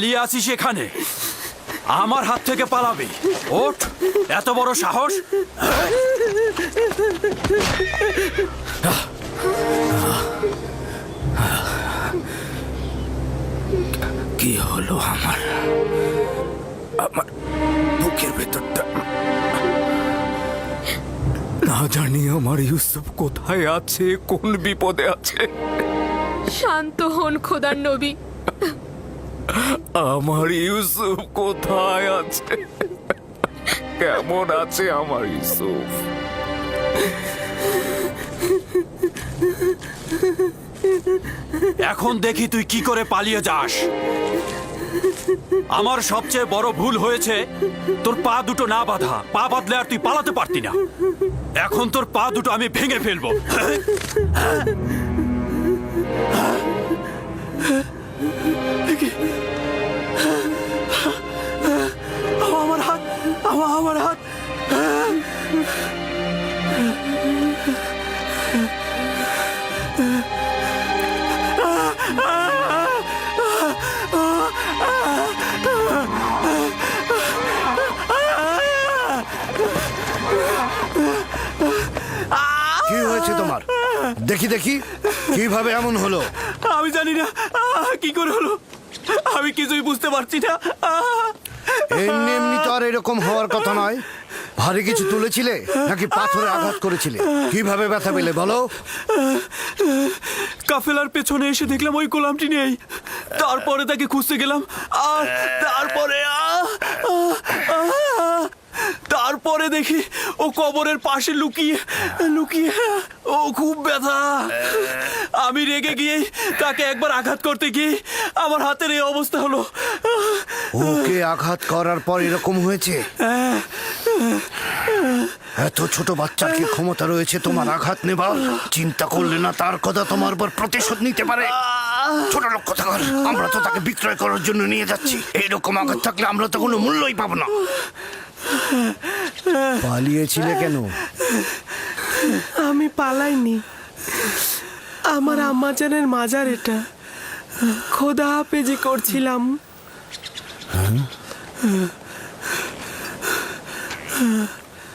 পালিয়ে আছিস এখানে। আমার হাত থেকে পালাবি। ওঠ এত বড় সাহস। কি হলো আমার? আমার বুকের ভেতরটা। না জানি আমার ইউসুফ কোথায় আছে কোন বিপদে আছে। শান্ত হন খোদার নবী। আমার ইউসুফ কোথায় আছে? কেমন আছে আমার ইউসুফ? এখন দেখি তুই কি করে পালিয়ে যাস। আমার সবচেয়ে বড় ভুল হয়েছে, তোর পা দুটো না বাঁধা। পা বাঁধলে আর তুই পালাতে পারতি না। এখন তোর পা দুটো আমি ভেঙে ফেলব। আমার হাত আমার আমার হাত কি হয়েছে তোমার? দেখি দেখি কীভাবে এমন হলো? আমি জানি না কি করে হলো? আমি কিছুই বুঝতে পারছি না! এমনি এমনি তো আর এরকম হওয়ার কথা নয়। ভারী কিছু তুলেছিলে নাকি পাথরে আঘাত করেছিলে? কীভাবে ব্যথা পেলে বলো? কাফেলার পেছনে এসে দেখলাম ওই গোলামটি নেই। তারপরে তাকে খুঁজতে গেলাম। আর তারপরে তারপরে দেখি ও কবরের পাশে লুকিয়ে লুকিয়ে ও খুব ব্যথা। আমি রেগে গিয়ে তাকে একবার আঘাত করতে গিয়ে আমার হাতের এই অবস্থা হলো। ওকে আঘাত করার পর এরকম হয়েছে? এত ছোট বাচ্চার কি ক্ষমতা রয়েছে তোমার আঘাত নেবার? চিন্তা করলে না তার কথা তোমার উপর প্রতিশোধ নিতে পারে। ছোট লোক কথা কর আমরা তো তাকে বিক্রয় করার জন্য নিয়ে যাচ্ছি। এইরকম আঘাত থাকলে আমরা তো কোনো মূল্যই পাবো না। পালিয়েছিলে কেন? আমি পালাইনি। আমার আম্মাজানের মাজার এটা। খোদা হাফেজি করছিলাম।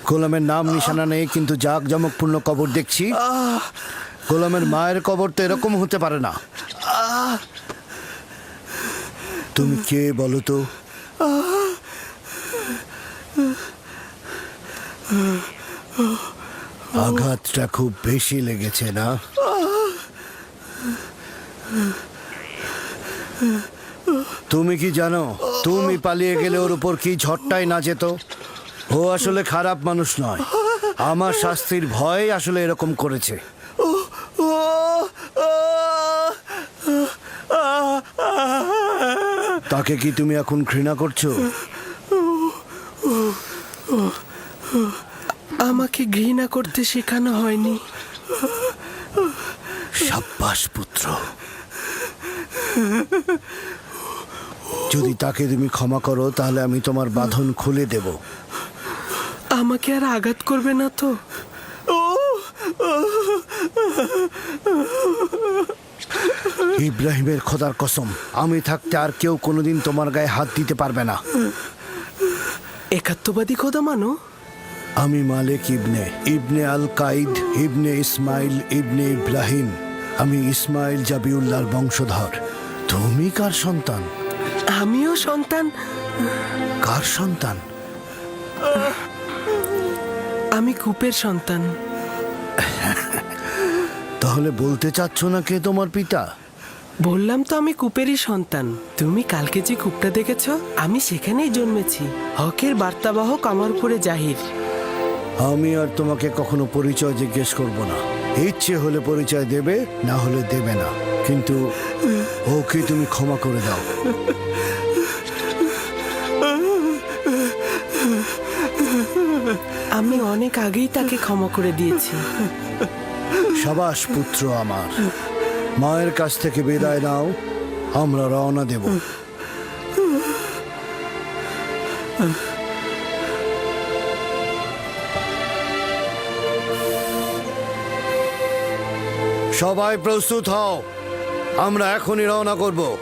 গোলামের নাম নিশানা নেই, কিন্তু জাক জমকপূর্ণ কবর দেখছি। গোলামের মায়ের কবর তো এরকম হতে পারে না। তুমি কে বলো তো? আঘাতটা খুব বেশি লেগেছে না? তুমি কি জানো তুমি পালিয়ে গেলে ওর উপর কি ঝড়টাই না যেত? ও আসলে খারাপ মানুষ নয়। আমার শাস্তির ভয় আসলে এরকম করেছে। তাকে কি তুমি এখন ঘৃণা করছ? আমাকে ঘৃণা করতে শেখানো হয়নি। সাব্বাস পুত্র। যদি তাকে তুমি ক্ষমা করো তাহলে আমি তোমার বাঁধন খুলে দেব। আমাকে আর আঘাত করবে না তো? ইব্রাহিমের খোদার কসম আমি থাকতে আর কেউ কোনোদিন তোমার গায়ে হাত দিতে পারবে না। একাত্মবাদী খোদা মানো? আমি মালিক ইবনে ইবনে আল কাইদ ইবনে ইসমাইল ইবনে ইব্রাহিম। আমি ইসমাইল জাবিউল্লাহর বংশধর। তুমি কার সন্তান? আমিও সন্তান। কার সন্তান? আমি কূপের সন্তান। তাহলে বলতে চাচ্ছ না কে তোমার পিতা? বললাম তো আমি কূপেরই সন্তান। তুমি কালকে যে কূপটা দেখেছ আমি সেখানেই জন্মেছি। হকের বার্তাবাহক আমার উপরে জাহির। আমি আর তোমাকে কখনো পরিচয় জিজ্ঞেস করব না। ইচ্ছে হলে পরিচয় দেবে না হলে দেবে না। কিন্তু ওকে তুমি ক্ষমা করে দাও। আমি অনেক আগেই তাকে ক্ষমা করে দিয়েছি। সাবাস পুত্র আমার মায়ের কাছ থেকে বিদায় নাও আমরা রওনা দেব। সবাই প্রস্তুত হও। আমরা এখনই রওনা করব।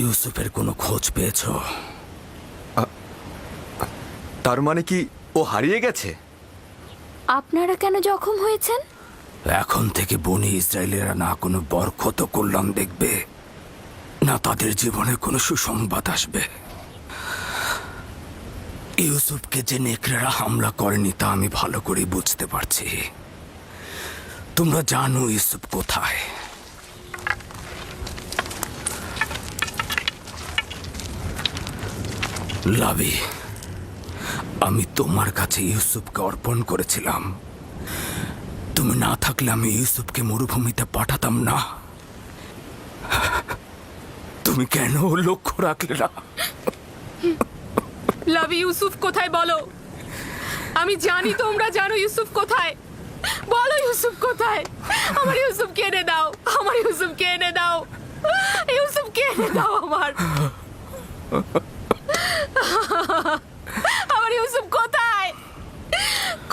ইউসুফের কোনো খোঁজ পেয়েছ? তার মানে কি ও হারিয়ে গেছে? আপনারা কেন জখম হয়েছেন? এখন থেকে বনি ইসরায়েলেরা না কোনো বরকত কল্যাণ দেখবে না তাদের জীবনে কোনো সুসংবাদ আসবে। ইউসুফকে যে নেকড়েরা হামলা করেনি তা আমি ভালো করে বুঝতে পারছি। তোমরা জানো ইউসুফ কোথায়। লাভি। আমি তোমার কাছে ইউসুফকে অর্পণ করেছিলাম। তুমি না থাকলে আমি ইউসুফকে মরুভূমিতে পাঠাতাম না। তুমি কেন লক্ষ্য রাখলে না? লাভি ইউসুফ কোথায় বলো? আমি জানি তোমরা জানো ইউসুফ কোথায়। বলো ইউসুফ কোথায়? আমার ইউসুফ এনে দাও। আমার ইউসুফ এনে দাও। ইউসুফ এনে দাও আমার। আমার ইউসুফ কোথায়?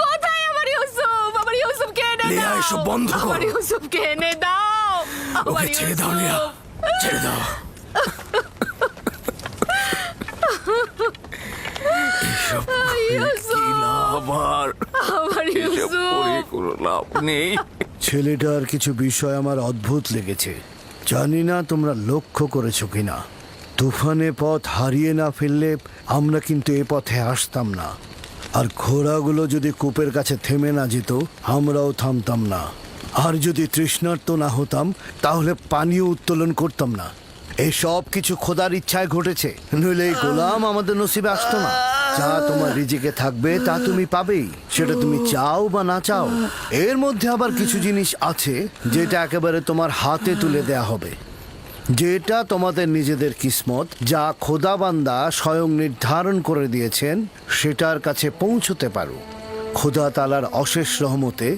কোথায় আমার ইউসুফ? আমার ইউসুফ এনে লিয়া, দাও? এসব বন্ধ কর। আমার ইউসুফ এনে দাও? আমার ওকে ছেড়ে দাও লিয়া ইউসুফ। ছেড়ে দাও। এসব ইউসুফ। আমার এসব করে ইউসুফ। কোনো লাভ নেই। ছেলেটার কিছু বিষয় আমার অদ্ভুত লেগেছে। জানি না তোমরা লক্ষ্য করেছ কিনা। তুফানে পথ হারিয়ে না ফেললে আমরা কিন্তু এ পথে আসতাম না। আর ঘোড়াগুলো যদি কূপের কাছে থেমে না যেত, আমরাও থামতাম না। আর যদি তৃষ্ণার্ত না হতাম, তাহলে পানীয় উত্তোলন করতাম না। এই সব কিছু খোদার ইচ্ছায় ঘটেছে। নইলে এই গোলাম আমাদের নসিবে আসতো না। যা তোমার রিজিকে থাকবে, তা তুমি পাবেই। সেটা তুমি চাও বা না চাও। এর মধ্যে আবার কিছু জিনিস আছে, যেটা একেবারে তোমার হাতে তুলে দেয়া হবে। যেটা তোমাদের নিজেদের কিসমত, যা খোদাবান্দা স্বয়ং নির্ধারণ করে দিয়েছেন, সেটার কাছে পৌঁছতে পারো। খোদা তালার অশেষ রহমতে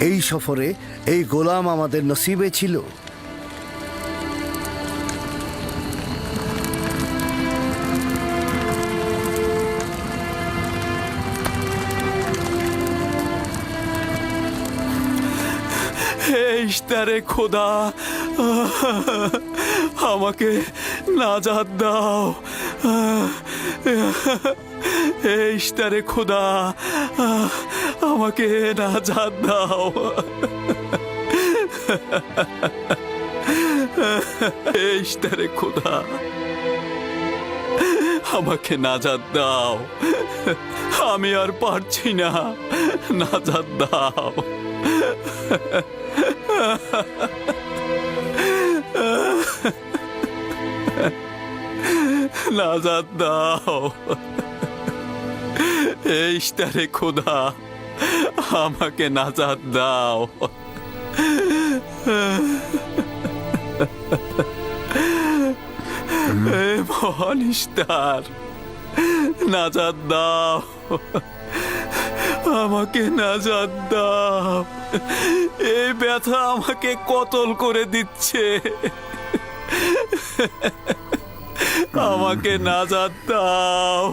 এই সফরে এই গোলাম আমাদের নসিবে ছিল। হে ইস্তারে খোদা। আমাকে নাজাদ দাও। হে ইস্তারে খোদা, আমাকে নাজাদ দাও। হে ইস্তারে খোদা, আমাকে নাজাদ দাও। আমি আর পারছি না। নাজাদ দাও। নাজাদ দাও। এই ইস্তারে খোদা আমাকে নাজাদ দাও। মহান ইস্তার নাজাদ দাও। আমাকে নাজাদ দাও এই ব্যথা আমাকে কতল করে দিচ্ছে। আমাকে নাজাদ দাও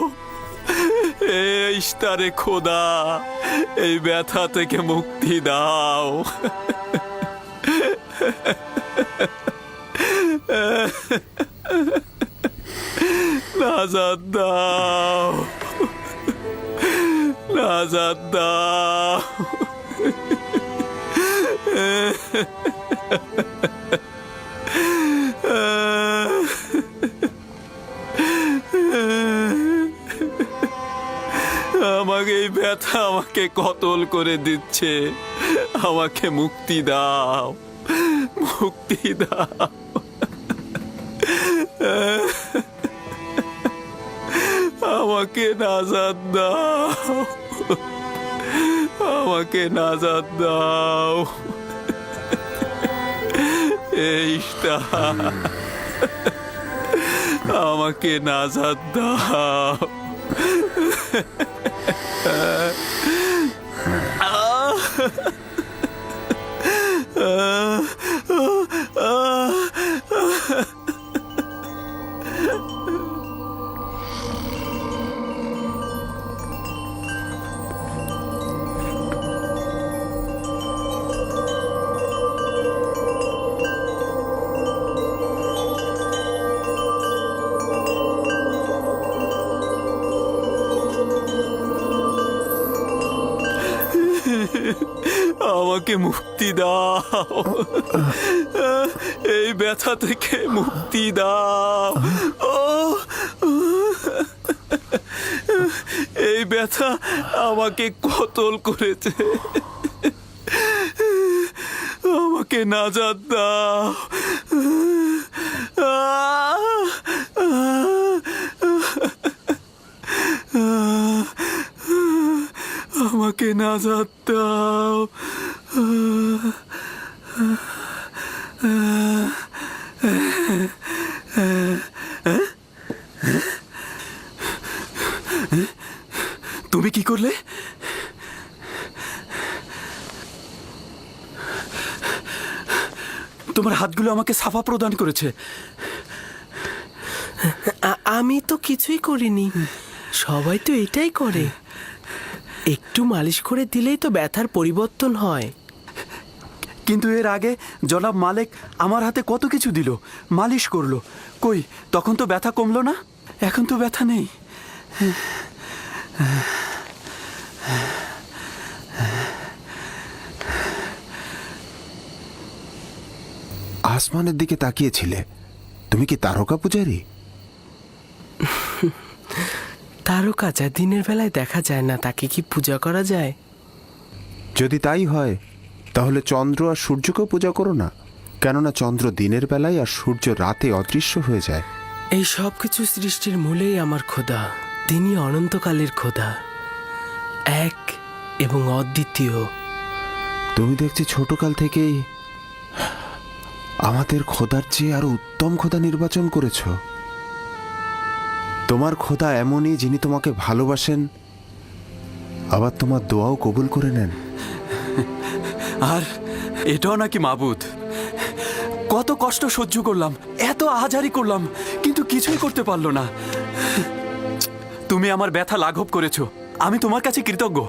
এই ইস্তারে খোদা, এই ব্যথা থেকে মুক্তি দাও। নাজাদ দাও নাজাদ দাও আমাকে এই ব্যথা আমাকে কতল করে দিচ্ছে। আমাকে মুক্তি দাও। মুক্তি দাও। আমাকে নাজাদ দাও। আমাকে নাজাদ দাও। আমাকে নাজাদ দাও। আমাকে মুক্তি দাও। এই ব্যথা থেকে মুক্তি দাও। ও এই ব্যথা আমাকে কতল করেছে। আমাকে নাজাদ দাও। আমাকে নাজাদ দাও তুমি কি করলে তোমার হাতগুলো আমাকে সাফা প্রদান করেছে। আমি তো কিছুই করিনি। সবাই তো এটাই করে। একটু মালিশ করে দিলেই তো ব্যথার পরিবর্তন হয়। কিন্তু এর আগে জনাব মালিক আমার হাতে কত কিছু দিল মালিশ করল। কই তখন তো ব্যথা কমলো না? এখন তো ব্যথা নেই। আসমানের দিকে তাকিয়েছিলে। তুমি কি তারকা পূজারি? তারকা যা দিনের বেলায় দেখা যায় না তাকে কি পূজা করা যায়? যদি তাই হয় তাহলে চন্দ্র আর সূর্যকেও পূজা করো না। কেননা চন্দ্র দিনের বেলায় আর সূর্য রাতে অদৃশ্য হয়ে যায়। এই সব কিছু সৃষ্টির মূলেই আমার খোদা তিনি অনন্তকালের খোদা। এক এবং অদ্বিতীয়। তুমি দেখছি ছোটকাল থেকেই আমাদের খোদার চেয়ে আরও উত্তম খোদা নির্বাচন করেছ। তোমার খোদা এমনই যিনি তোমাকে ভালোবাসেন। আবার তোমার দোয়াও কবুল করে নেন। আর এটাও নাকি মাবুদ? কত কষ্ট সহ্য করলাম, এত আহাজারি করলাম, কিন্তু কিছুই করতে পারল না। তুমি আমার ব্যথা লাঘব করেছ, আমি তোমার কাছে কৃতজ্ঞ।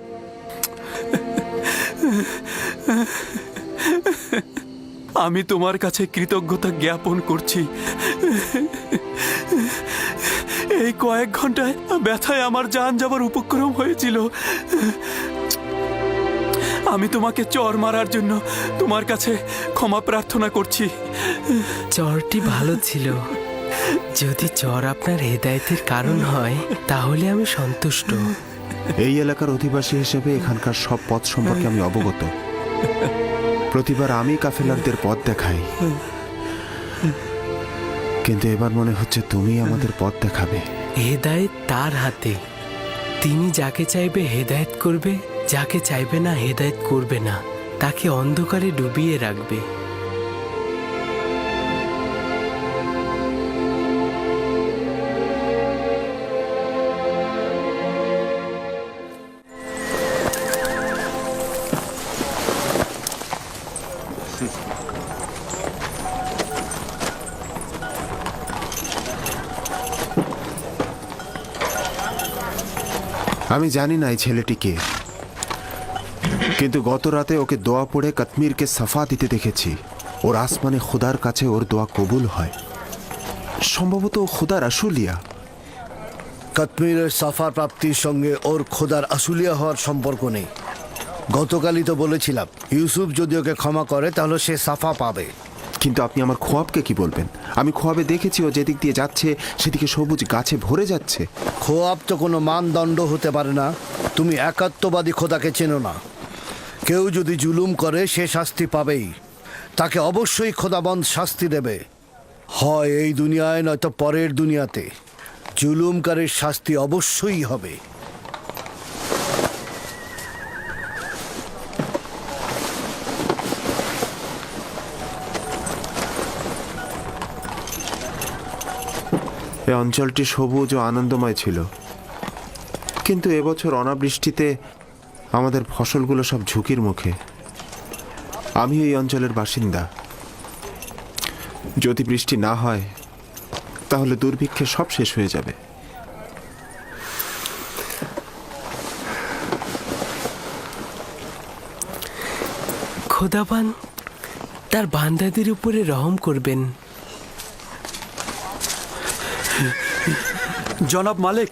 আমি তোমার কাছে কৃতজ্ঞতা জ্ঞাপন করছি। এই কয়েক ঘন্টায় ব্যথায় আমার যান যাবার উপক্রম হয়েছিল। আমি তোমাকে চর মারার জন্য তোমার কাছে ক্ষমা প্রার্থনা করছি। চরটি ভালো ছিল। যদি চর আপনার হেদায়েতের কারণ হয় তাহলে আমি সন্তুষ্ট। এই এলাকার অধিবাসী হিসেবে এখানকার সব পথ সম্পর্কে আমি অবগত। প্রতিবার আমি কাফেলারদের পথ দেখাই। কিন্তু এবার মনে হচ্ছে তুমি আমাদের পথ দেখাবে। হেদায়েত তার হাতে। তিনি যাকে চাইবে হেদায়েত করবে, যাকে চাইবে না হেদায়েত করবে না। তাকে অন্ধকারে ডুবিয়ে রাখবে। আমি জানি না এই ছেলেটিকে কিন্তু গত রাতে ওকে দোয়া পড়ে কাশ্মীরকে সাফা দিতে দেখেছি। ওর আসমানে খুদার কাছে ওর দোয়া কবুল হয়। সম্ভবত ও খুদার আশুলিয়া। কাশ্মীরের সাফা প্রাপ্তির সঙ্গে ওর খোদার আশুলিয়া হওয়ার সম্পর্ক নেই। গতকালই তো বলেছিলাম ইউসুফ যদি ওকে ক্ষমা করে তাহলে সে সাফা পাবে। কিন্তু আপনি আমার খোয়াবকে কি বলবেন? আমি খোয়াবে দেখেছি ও যেদিক দিয়ে যাচ্ছে সেদিকে সবুজ গাছে ভরে যাচ্ছে। খোয়াব তো কোনো মানদণ্ড হতে পারে না। তুমি একাত্মবাদী খোদাকে চেনো না। কেউ যদি জুলুম করে সে শাস্তি পাবেই। তাকে অবশ্যই খোদাবন্ধ শাস্তি দেবে। হয় এই দুনিয়ায় নয়তো পরের দুনিয়াতে। জুলুমকারের শাস্তি অবশ্যই হবে। এই অঞ্চলটি সবুজ ও আনন্দময় ছিল। কিন্তু এবছর অনাবৃষ্টিতে আমাদের ফসলগুলো সব ঝুঁকির মুখে। আমি এই অঞ্চলের বাসিন্দা। যদি বৃষ্টি না হয়, তাহলে দুর্ভিক্ষে সব শেষ হয়ে যাবে। খোদাবান, তার বান্দাদের উপরে রহম করবেন। জনাব মালিক,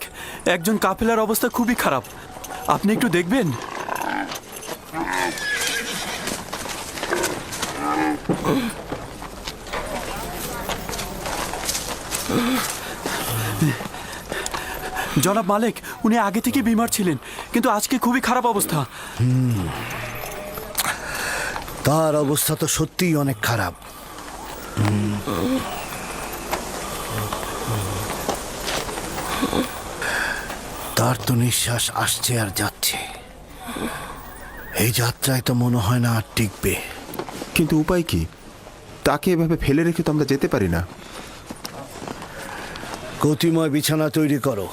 একজন কাফেলার অবস্থা খুবই খারাপ। আপনি একটু দেখবেন। জনাব মালিক, উনি আগে থেকে বিমার ছিলেন, কিন্তু আজকে খুবই খারাপ অবস্থা। তার অবস্থা তো সত্যিই অনেক খারাপ। তার তো নিঃশ্বাস আসছে আর যাচ্ছে। এই যাত্রায় তো মনে হয় না আর টিকবে। কিন্তু উপায় কি? তাকে এভাবে ফেলে রেখে তো আমরা যেতে পারি না। গতিময় বিছানা তৈরি করো।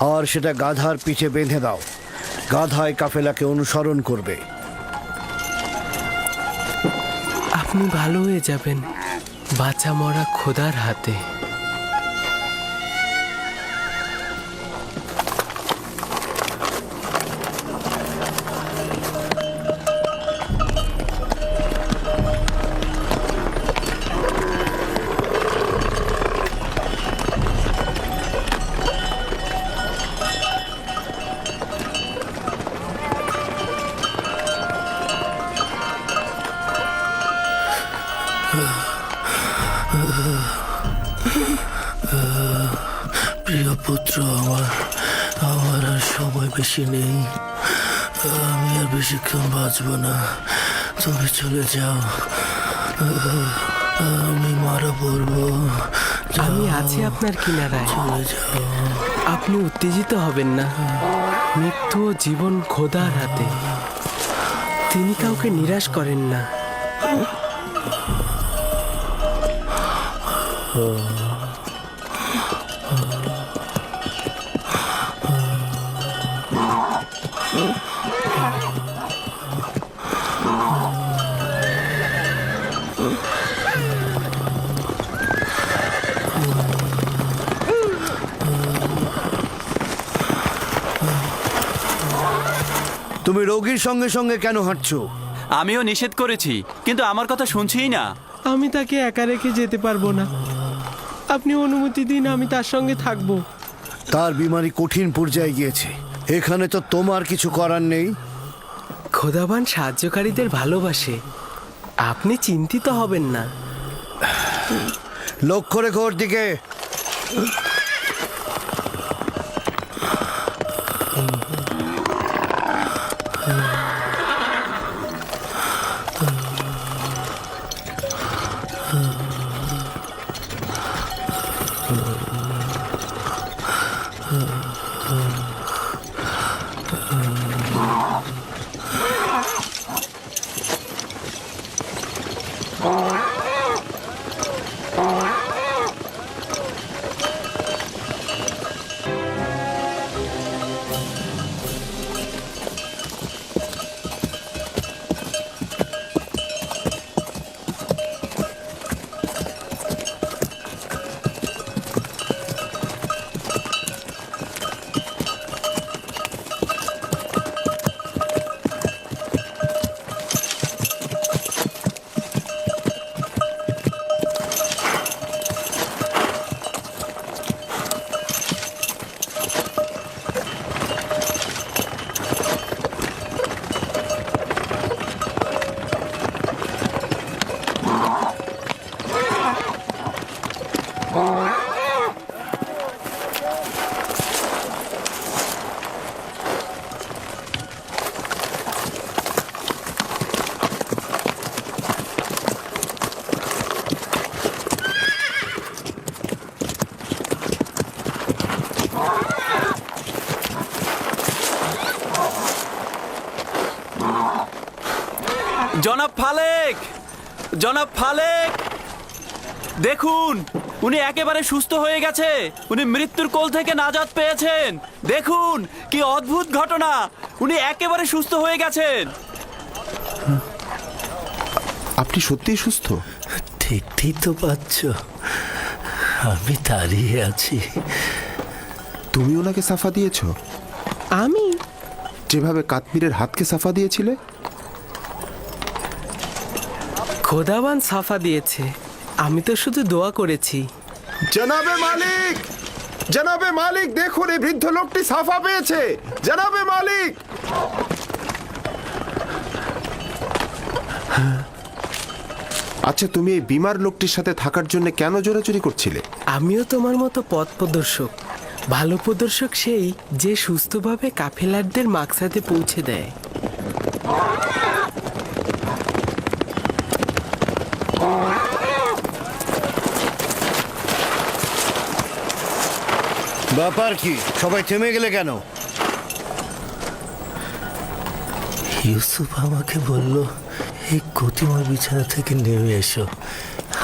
আর সেটা গাধার পিঠে বেঁধে দাও। গাধায় কাফেলাকে অনুসরণ করবে। আপনি ভালো হয়ে যাবেন। বাঁচা মরা খোদার হাতে। আমার আমার আর সময় বেশি নেই। আমি আর বেশিক্ষণ বাঁচব না। তুমি চলে যাও। আমি মারা পড়ব। আমি আছি আপনার কিনারায়। চলে যাও। আপনি উত্তেজিত হবেন না। মৃত্যু ও জীবন খোদার হাতে। তিনি কাউকে নিরাশ করেন না। তুমি রোগীর সঙ্গে সঙ্গে কেন হাঁটছ? আমিও নিষেধ করেছি কিন্তু আমার কথা শুনছেই না। আমি তাকে একা রেখে যেতে পারব না। আপনি অনুমতি দিন আমি তার সঙ্গে থাকব। তার বিমারি কঠিন পর্যায়ে গিয়েছে। এখানে তো তোমার কিছু করার নেই। খোদাবান সাহায্যকারীদের ভালোবাসে। আপনি চিন্তিত হবেন না। লক্ষ্য রেখো ওর দিকে। জনাব ফালেক জনাব ফালেক। দেখুন উনি একেবারে সুস্থ হয়ে গেছে। উনি মৃত্যুর কোল থেকে নাজাত পেয়েছেন। দেখুন কি অদ্ভুত ঘটনা। উনি একেবারে সুস্থ হয়ে গেছেন। আপনি সত্যিই সুস্থ? দেখতেই তো পাচ্ছ। আমি দাঁড়িয়ে আছি। তুমি ওনাকে সাফা দিয়েছ? আমি? যেভাবে কাশ্মীরের হাতকে সাফা দিয়েছিলে খোদাবান সাফা দিয়েছে। আমি তো শুধু দোয়া করেছি। জনাবে মালিক! জনাবে মালিক দেখুন এই বৃদ্ধ লোকটি সাফা পেয়েছে। জনাবে মালিক! আচ্ছা তুমি এই বিমার লোকটির সাথে থাকার জন্য কেন জোরাচুরি করছিলে? আমিও তোমার মতো পথ প্রদর্শক। ভালো প্রদর্শক সেই যে সুস্থভাবে কাফেলারদের মাকসাদে পৌঁছে দেয়। ব্যাপার কি? সবাই থেমে গেলে কেন? ইউসুফ আমাকে বলল, এই গতিময় বিছানা থেকে নেমে এসো।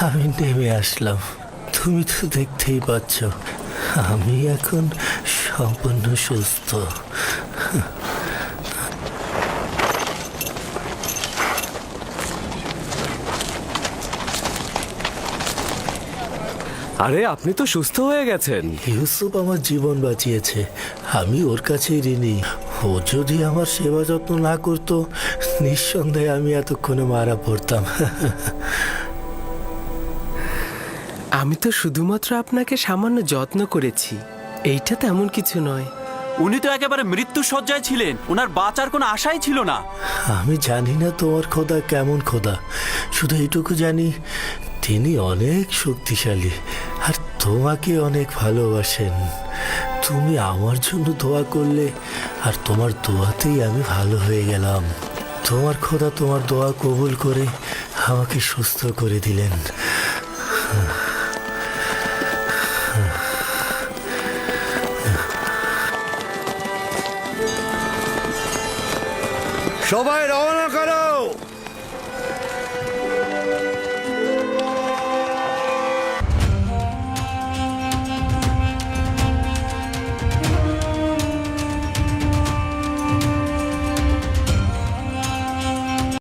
আমি নেমে আসলাম। তুমি তো দেখতেই পাচ্ছ, আমি এখন সম্পূর্ণ সুস্থ। আরে আপনি তো সুস্থ হয়ে গেছেন। ইউসুফ আমার জীবন বাঁচিয়েছে। আমি ওর কাছেই ঋণী। ও যদি আমার সেবা যত্ন না করতো নিঃসন্দেহে আমি এতক্ষণে মারা পড়তাম। আমি তো শুধুমাত্র আপনাকে সামান্য যত্ন করেছি। এইটা তেমন কিছু নয়। উনি তো একেবারে মৃত্যু সজ্জায় ছিলেন। ওনার বাঁচার কোনো আশাই ছিল না। আমি জানি না তোমার খোদা কেমন খোদা। শুধু এইটুকু জানি তিনি অনেক শক্তিশালী। তোমাকে অনেক ভালোবাসেন। তুমি আমার জন্য দোয়া করলে আর তোমার দোয়াতেই আমি ভালো হয়ে গেলাম। তোমার খোদা তোমার দোয়া কবুল করে আমাকে সুস্থ করে দিলেন। সবাই রওনা